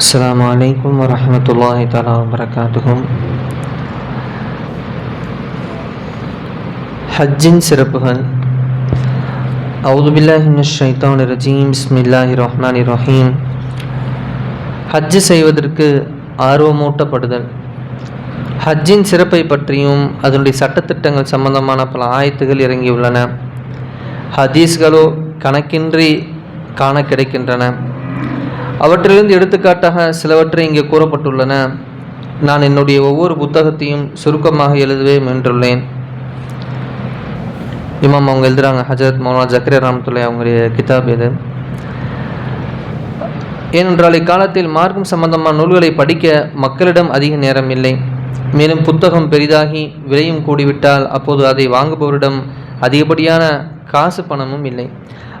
السلام عليكم ورحمة الله تعالى وبركاته ஹஜ்ஜின் சிறப்புகள் அவுது பில்லாஹி மினஷ் ஷைத்தானிர் ரஜீம் பிஸ்மில்லாஹி ரஹ்மானிர் ரஹீம் ஹஜ்ஜு செய்வதற்கு ஆர்வமூட்டப்படுதல் ஹஜ்ஜின் சிறப்பை பற்றியும் அதனுடைய சட்டத்திட்டங்கள் சம்பந்தமான பல ஆயத்துகள் இறங்கியுள்ளன ஹதீஸ்களோ கணக்கின்றி காண கிடைக்கின்றன அவற்றிலிருந்து எடுத்துக்காட்டாக சிலவற்றை இங்கே கூறப்பட்டுள்ளன. நான் என்னுடைய ஒவ்வொரு புத்தகத்தையும் சுருக்கமாக எழுதவே முயன்றுள்ளேன் இமாம் அவங்க எழுதுகிறாங்க ஹஜரத் மௌனா ஜக்கரே ராமத்துல்லை அவங்களுடைய கிதாப் இது. ஏனென்றால் இக்காலத்தில் மார்க்கம் சம்பந்தமான நூல்களை படிக்க மக்களிடம் அதிக நேரம் இல்லை. மேலும் புத்தகம் பெரிதாகி விலையும் கூடிவிட்டால் அப்போது அதை வாங்குபவரிடம் அதிகப்படியான காசு பணமும் இல்லை.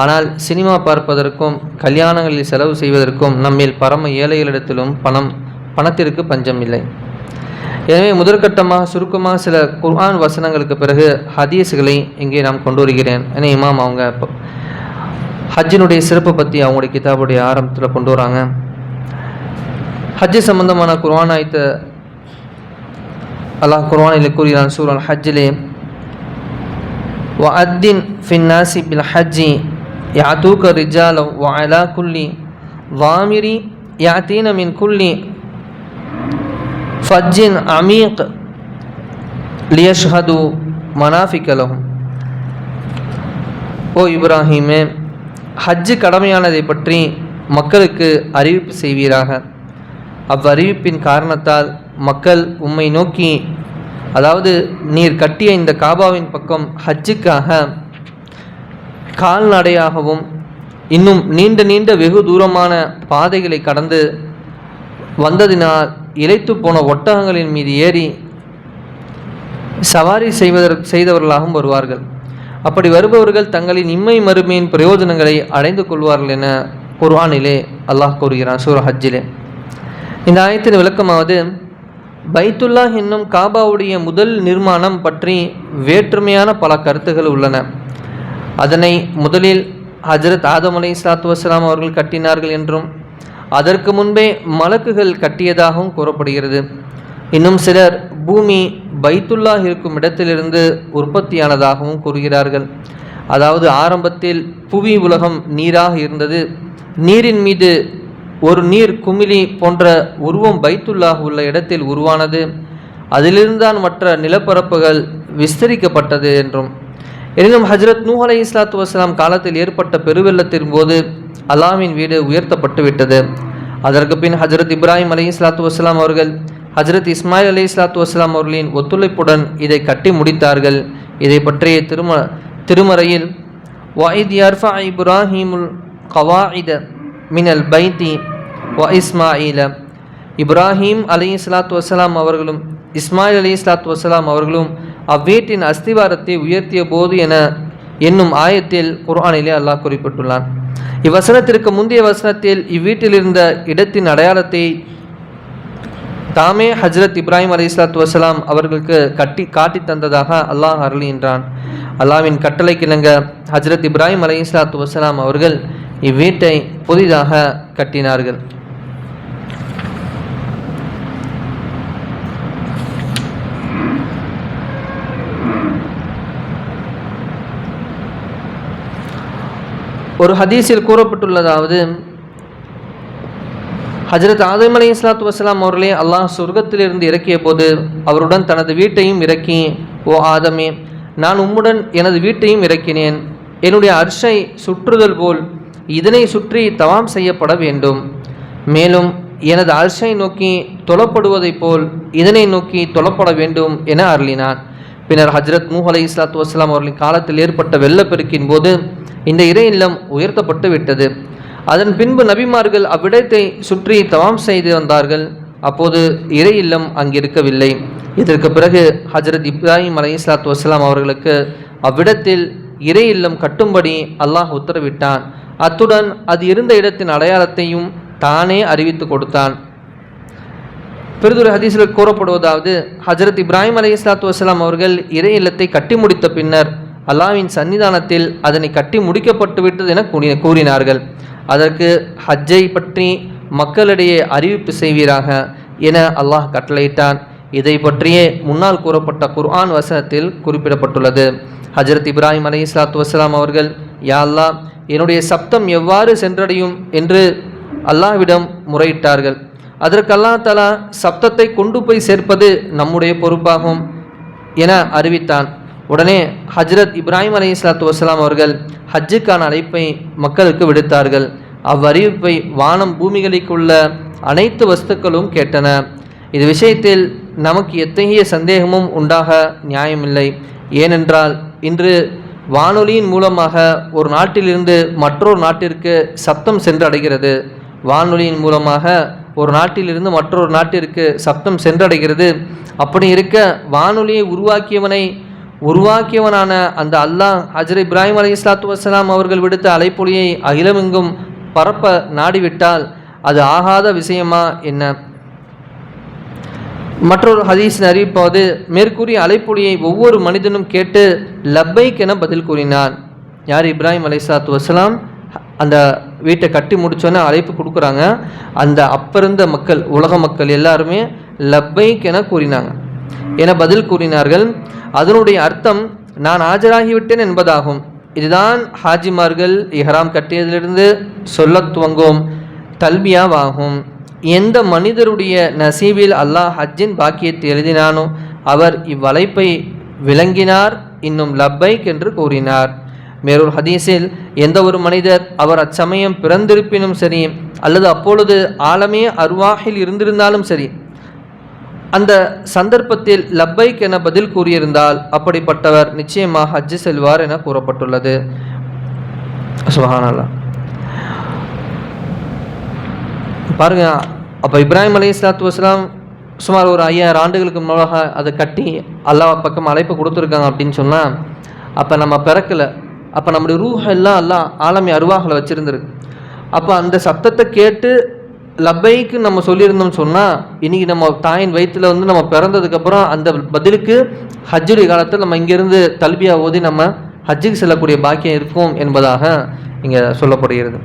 ஆனால் சினிமா பார்ப்பதற்கும் கல்யாணங்களில் செலவு செய்வதற்கும் நம்மில் பரம ஏழைகளிடத்திலும் பணம் பணத்திற்கு பஞ்சம் இல்லை. எனவே முதற்கட்டமாக சுருக்கமாக சில குர்ஆன் வசனங்களுக்கு பிறகு ஹதீஸுகளை இங்கே நாம் கொண்டு வருகிறேன். ஏன்னா இமாம் அவங்க ஹஜ்ஜினுடைய சிறப்பு பற்றி அவங்களுடைய கிதாபுடைய ஆரம்பத்தில் கொண்டு வராங்க. ஹஜ்ஜு சம்பந்தமான குர்ஆன் ஆயத்த அல்லாஹ் குர்ஆனில் கூறுகிறான் சூரன் ஹஜ்ஜிலே வ அத்தின் ஃபின்னாசி பில் ஹஜ்ஜி யாத்தூக்க ரிஜாலவ் வாயலா குல்லி வாமிரி யாத்தீன மின் குல்லி ஃபஜ்ஜின் அமீக் லியஷ்ஹது மனாஃபிக்கலகும் ஓ இப்ராஹிமே ஹஜ்ஜு கடமையானதை பற்றி மக்களுக்கு அறிவிப்பு செய்வீராக. அவ்வறிவிப்பின் காரணத்தால் மக்கள் உம்மை நோக்கி அதாவது நீர் கட்டிய இந்த காபாவின் பக்கம் ஹஜ்ஜுக்காக கால்நடையாகவும் இன்னும் நீண்ட நீண்ட வெகு தூரமான பாதைகளை கடந்து வந்ததினால் இழைத்து போன ஒட்டகங்களின் மீது ஏறி சவாரி செய்வதற்கு செய்தவர்களாகவும் வருவார்கள். அப்படி வருபவர்கள் தங்களின் இம்மை மறுமையின் பிரயோஜனங்களை அடைந்து கொள்வார்கள் என குர்ஆனிலே அல்லாஹ் கூறுகிறான் சூர ஹஜ்ஜிலே. இந்த ஆயத்தின் விளக்கமாவது பைத்துல்லா என்னும் காபாவுடைய முதல் நிர்மாணம் பற்றி வேற்றுமையான பல கருத்துகள் உள்ளன. அதனை முதலில் ஹஜரத் ஆதம் அலை இஸ்லாத்து வசலாம் அவர்கள் கட்டினார்கள் என்றும் அதற்கு முன்பே மலக்குகள் கட்டியதாகவும் கூறப்படுகிறது. இன்னும் சிலர் பூமி பைத்துல்லா இருக்கும் இடத்திலிருந்து உற்பத்தியானதாகவும் கூறுகிறார்கள். அதாவது ஆரம்பத்தில் புவி உலகம் நீராக இருந்தது. நீரின் மீது ஒரு நீர் குமிழி போன்ற உருவம் பைத்துல்லாஹ் உள்ள இடத்தில் உருவானது. அதிலிருந்தான் மற்ற நிலப்பரப்புகள் விஸ்தரிக்கப்பட்டது என்றும் எனினும் ஹஜரத் நூ அலை இஸ்லாத்து வஸ்லாம் காலத்தில் ஏற்பட்ட பெருவெள்ளத்தின் போது அலாமின் வீடு உயர்த்தப்பட்டு விட்டது. அதற்கு பின் ஹஜரத் இப்ராஹிம் அலி இஸ்லாத்து வஸ்லாம் அவர்கள் ஹஜரத் இஸ்மாயில் அலி இஸ்லாத்து வஸ்லாம் அவர்களின் ஒத்துழைப்புடன் இதை கட்டி முடித்தார்கள். இதை பற்றிய திரும திருமறையில் வாயித் யர்ஃபா இப்ராஹிமுல் கவாயித மினல் பைத்தி வ இஸ்மாயில இப்ராஹீம் அலி இஸ்லாத்து வசலாம் அவர்களும் இஸ்மாயில் அலி இஸ்லாத்து வசலாம் அவர்களும் அவ்வீட்டின் அஸ்திவாரத்தை உயர்த்திய போது என என்னும் ஆயத்தில் குர்ஆனிலே அல்லாஹ் குறிப்பிட்டுள்ளான். இவ்வசனத்திற்கு முந்தைய வசனத்தில் இவ்வீட்டில் இருந்த இடத்தின் அடையாளத்தை தாமே ஹஜ்ரத் இப்ராஹிம் அலி இஸ்லாத்து வசலாம் அவர்களுக்கு கட்டி காட்டி தந்ததாக அல்லாஹ் அருளின்றான் அல்லாவின் கட்டளை கிணங்க ஹஜ்ரத் இப்ராஹிம் அலி இஸ்லாத்து வசலாம் அவர்கள் இவ்வீட்டை புதிதாக கட்டினார்கள். ஒரு ஹதீஸில் கூறப்பட்டுள்ளதாவது ஹஜரத் ஆதம் அலி இஸ்லாத்து வசலாம் அவர்களே அல்லாஹ் சொர்க்கத்திலிருந்து இறக்கிய போது அவருடன் தனது வீட்டையும் இறக்கி ஓ ஆதமே நான் உம்முடன் எனது வீட்டையும் இறக்கினேன். என்னுடைய அர்ஷை சுற்றுதல் போல் இதனை சுற்றி தவாம் செய்யப்பட வேண்டும். மேலும் எனது அர்ஷை நோக்கி தொலப்படுவதைப் போல் இதனை நோக்கி தொலப்பட வேண்டும் என அருளினான் பின்னர் ஹஜ்ரத் மூஹ் அலி இஸ்லாத்து வஸ்லாம் அவர்களின் காலத்தில் ஏற்பட்ட வெள்ளப்பெருக்கின் போது இந்த இறை இல்லம் உயர்த்தப்பட்டு விட்டது. அதன் பின்பு நபிமார்கள் அவ்விடத்தை சுற்றி தவாம் செய்து வந்தார்கள். அப்போது இறை இல்லம் அங்கிருக்கவில்லை. இதற்கு பிறகு ஹஜரத் இப்ராஹிம் அலி இஸ்லாத்து வஸ்லாம் அவர்களுக்கு அவ்விடத்தில் இறை இல்லம் கட்டும்படி அல்லாஹ் உத்தரவிட்டான். அத்துடன் அது இருந்த இடத்தின் அடையாளத்தையும் தானே அறிவித்து கொடுத்தான். பெருதுரை ஹதீஸில் கூறப்படுவதாவது ஹஜரத் இப்ராஹிம் அலி இஸ்லாத்து வசலாம் அவர்கள் இறை இல்லத்தை கட்டி முடித்த பின்னர் அல்லாவின் சன்னிதானத்தில் அதனை கட்டி முடிக்கப்பட்டு விட்டது என கூறி கூறினார்கள். அதற்கு ஹஜ்ஜை பற்றி மக்களிடையே அறிவிப்பு செய்வீராக என அல்லாஹ் கட்டளையிட்டான். இதை பற்றியே முன்னால் கூறப்பட்ட குர்ஆன் வசனத்தில் குறிப்பிடப்பட்டுள்ளது. ஹஜரத் இப்ராஹிம் அலி இஸ்லாத்து வசலாம் அவர்கள் யா அல்லாஹ் என்னுடைய சப்தம் எவ்வாறு சென்றடையும் என்று அல்லாஹ்விடம் முறையிட்டார்கள். அதற்கு தலா சப்தத்தை கொண்டு போய் சேர்ப்பது நம்முடைய பொறுப்பாகும் என அறிவித்தான். உடனே ஹஜ்ரத் இப்ராஹிம் அலி இஸ்லாத்து வசலாம் அவர்கள் ஹஜ்ஜுக்கான அழைப்பை மக்களுக்கு விடுத்தார்கள். அவ்வறிவிப்பை வானம் பூமிகளுக்குள்ள அனைத்து வஸ்துக்களும் கேட்டன. இது விஷயத்தில் நமக்கு எத்தகைய சந்தேகமும் உண்டாக நியாயமில்லை. ஏனென்றால் இன்று வானொலியின் மூலமாக ஒரு நாட்டிலிருந்து மற்றொரு நாட்டிற்கு சப்தம் சென்றடைகிறது. வானொலியின் மூலமாக ஒரு நாட்டிலிருந்து மற்றொரு நாட்டிற்கு சப்தம் சென்றடைகிறது. அப்படி இருக்க வானொலியை உருவாக்கியவனை உருவாக்கியவனான அந்த அல்லாஹ் ஹஜர் இப்ராஹிம் அலி இஸ்லாத்து வசலாம் அவர்கள் விடுத்த அலைப்பொழியை அகிலமெங்கும் பரப்ப நாடிவிட்டால் அது ஆகாத விஷயமா என்ன? மற்றொரு ஹதீஸ் அறிவிப்பது மேற்கூறிய அலைப்பொழியை ஒவ்வொரு மனிதனும் கேட்டு லப்பைக் என பதில் கூறினான். யார் இப்ராஹிம் அலைசாத்து வசலாம் அந்த வீட்டை கட்டி முடிச்சோன்னே அழைப்பு கொடுக்குறாங்க. அந்த அப்போ இருந்த மக்கள் உலக மக்கள் எல்லாருமே லப்பைக் என கூறினாங்க. என பதில் கூறினார்கள் அதனுடைய அர்த்தம் நான் ஆஜராகிவிட்டேன் என்பதாகும். இதுதான் ஹாஜிமார்கள் இஹராம் கட்டியதிலிருந்து சொல்ல துவங்கும் தல்பியாவாகும். எந்த மனிதருடைய நசீபில் அல்லாஹ் ஹஜ்ஜின் பாக்கியத்தை எழுதினானோ அவர் இவ்வழைப்பை விளங்கினார் இன்னும் லப்பைக் என்று கூறினார். மேலும் ஹதீஸில் எந்த ஒரு மனிதர் அவர் அச்சமயம் பிறந்திருப்பினும் சரி அல்லது அப்பொழுது ஆழமே அருவாகில் இருந்திருந்தாலும் சரி அந்த சந்தர்ப்பத்தில் லப்பைக் என பதில் கூறியிருந்தால் அப்படிப்பட்டவர் நிச்சயமாக ஹஜ்ஜு செல்வார் என கூறப்பட்டுள்ளது. சுஹானல்லா பாருங்க அப்போ இப்ராஹிம் அலி இஸ்லாத்து வஸ்லாம் சுமார் ஒரு ஐயாயிரம் ஆண்டுகளுக்கு முன்னாக அதை கட்டி அல்லாஹ் பக்கம் அழைப்பு கொடுத்துருக்காங்க அப்படின்னு சொன்னால் அப்போ நம்ம பிறக்கலை. அப்போ நம்முடைய ரூஹ் எல்லாம் எல்லாம் ஆலமி அருவாகளை வச்சுருந்துருக்கு. அப்போ அந்த சத்தத்தை கேட்டு லப்பைக்கு நம்ம சொல்லியிருந்தோம்னு சொன்னால் இன்றைக்கி நம்ம தாயின் வயிற்றில் வந்து நம்ம பிறந்ததுக்கப்புறம் அந்த பதிலுக்கு ஹஜ்ஜுடைய காலத்தில் நம்ம இங்கேருந்து தல்பியா ஓதி நம்ம ஹஜ்ஜுக்கு செல்லக்கூடிய பாக்கியம் இருக்கும் என்பதாக இங்கே சொல்லப்படுகிறது.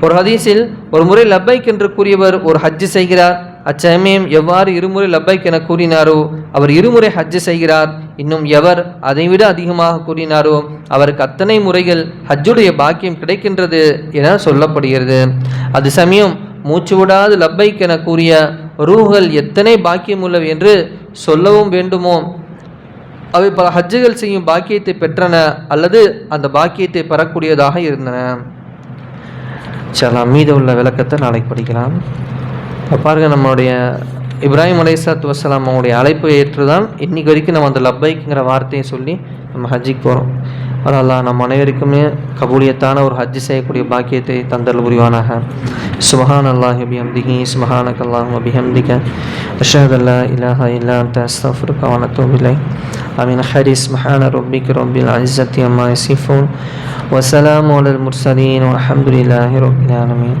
ஒரு ஹதீஸில் ஒரு முறை லப்பைக் என்று கூறியவர் ஒரு ஹஜ்ஜு செய்கிறார் அச்சமயம் எவ்வாறு இருமுறை லப்பைக் என கூறினாரோ அவர் இருமுறை ஹஜ்ஜு செய்கிறார். இன்னும் எவர் அதைவிட அதிகமாக கூறினாரோ அவருக்கு அத்தனை முறைகள் ஹஜ்ஜுடைய பாக்கியம் கிடைக்கின்றது என சொல்லப்படுகிறது. அது சமயம் மூச்சு விடாது லப்பைக் என கூறிய ரூஹல் எத்தனை பாக்கியம் உள்ளவை என்று சொல்லவும் வேண்டுமோ? அவை பல ஹஜ்ஜுகள் செய்யும் பாக்கியத்தை பெற்றன அல்லது அந்த பாக்கியத்தை பெறக்கூடியதாக இருந்தன. சலாம் மீது உள்ள விளக்கத்தை நாளைக்கு படிக்கலாம். பாருங்கள் நம்மளுடைய இப்ராஹிம் அலைசாத் வசலாம் அவங்களுடைய அழைப்பை ஏற்றுதான் இன்றைக்கி வரைக்கும் நம்ம அந்த லப்பைக்குங்கிற வார்த்தையை சொல்லி நம்ம ஹஜ்ஜிக்கு போகிறோம் அதனால் நம்ம அனைவருக்குமே கபூலியத்தான ஒரு ஹஜ்ஜி செய்யக்கூடிய பாக்கியத்தை தந்தல் புரிவானாக. சுபஹான் அல்லாஹ் அபிஹம்திகி சுபஹானக் அல்லாஹ் அபிஹம்திக அஷத் அல்லா இலாஹா இல்லா தஸ்தஃபுருக்கா வனத்தோபிலை அமின். ஹரிஸ் மஹான ரொபிக் ரொபில் அஜத்தி அம்மா சிஃபோன் வசலாம் அலல் முர்சலீன். அலமதுல்லாஹி ரொபிலானமீன்